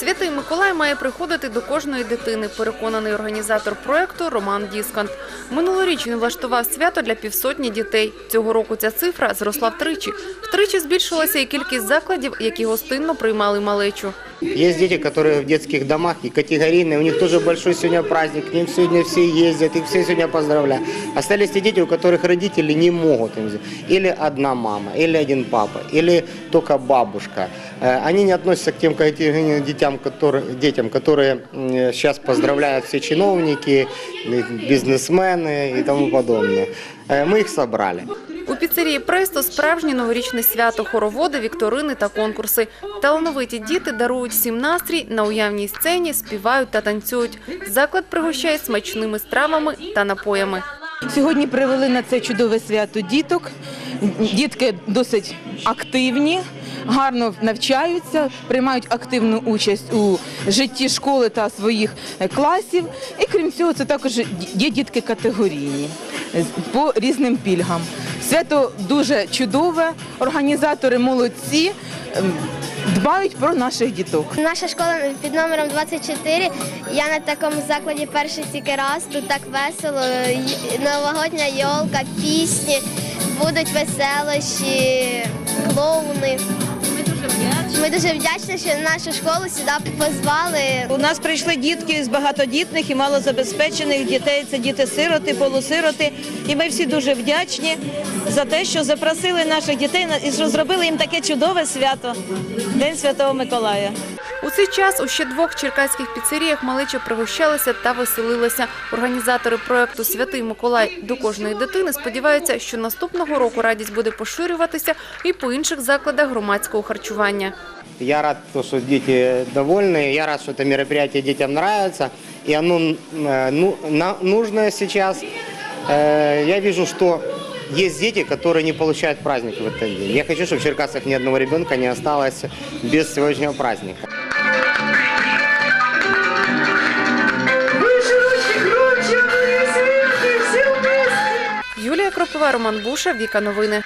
Святий Миколай має приходити до кожної дитини, переконаний організатор проекту Роман Діскант. Минулоріч він влаштував свято для півсотні дітей. Цього року ця цифра зросла втричі. Втричі збільшилася і кількість закладів, які гостинно приймали малечу. Есть дети, которые в детских домах и категорийные, у них тоже большой сегодня праздник, к ним сегодня все ездят, их все сегодня поздравляют. Остались те дети, у которых родители не могут им сделать. Или одна мама, или один папа, или только бабушка. Э, Они не относятся к тем категорийным детям, которые, детям, которые м, сейчас поздравляют все чиновники, э, бизнесмены и тому подобное. Э, Мы их собрали. У піцерії Престо справжнє новорічне свято, хороводи, вікторини та конкурси. Талановиті діти дарують всім настрій, на уявній сцені співають та танцюють. Заклад пригощає смачними стравами та напоями. Сьогодні привели на це чудове свято діток. Дітки досить активні, гарно навчаються, приймають активну участь у житті школи та своїх класів. І крім цього, це також є дітки категорійні по різним пільгам. Свято дуже чудове, організатори молодці, ем, дбають про наших діток. Наша школа під номером 24. Я на такому закладі перший тільки раз. Тут так весело. Новогодня йолка, пісні, будуть веселощі. Ми дуже вдячні, що нашу школу сюди позвали. У нас прийшли дітки з багатодітних і малозабезпечених дітей. Це діти-сироти, полусироти. І ми всі дуже вдячні за те, що запросили наших дітей і зробили їм таке чудове свято День Святого Миколая. У цей час у ще двох черкаських піцеріях малеча пригощалася та веселилася. Організатори проекту Святий Миколай до кожної дитини сподіваються, що наступного року радість буде поширюватися і по інших закладах громадського харчування. Я рад, то, что дети довольны, я рад, что это мероприятие детям нравится, и оно э, ну, на- нужное сейчас. Э, Я вижу, что есть дети, которые не получают праздник в этот день. Я хочу, чтобы в Черкасах ни одного ребенка не осталось без сегодняшнего праздника. Юлія Кропива, Роман Буша, Віка Новини.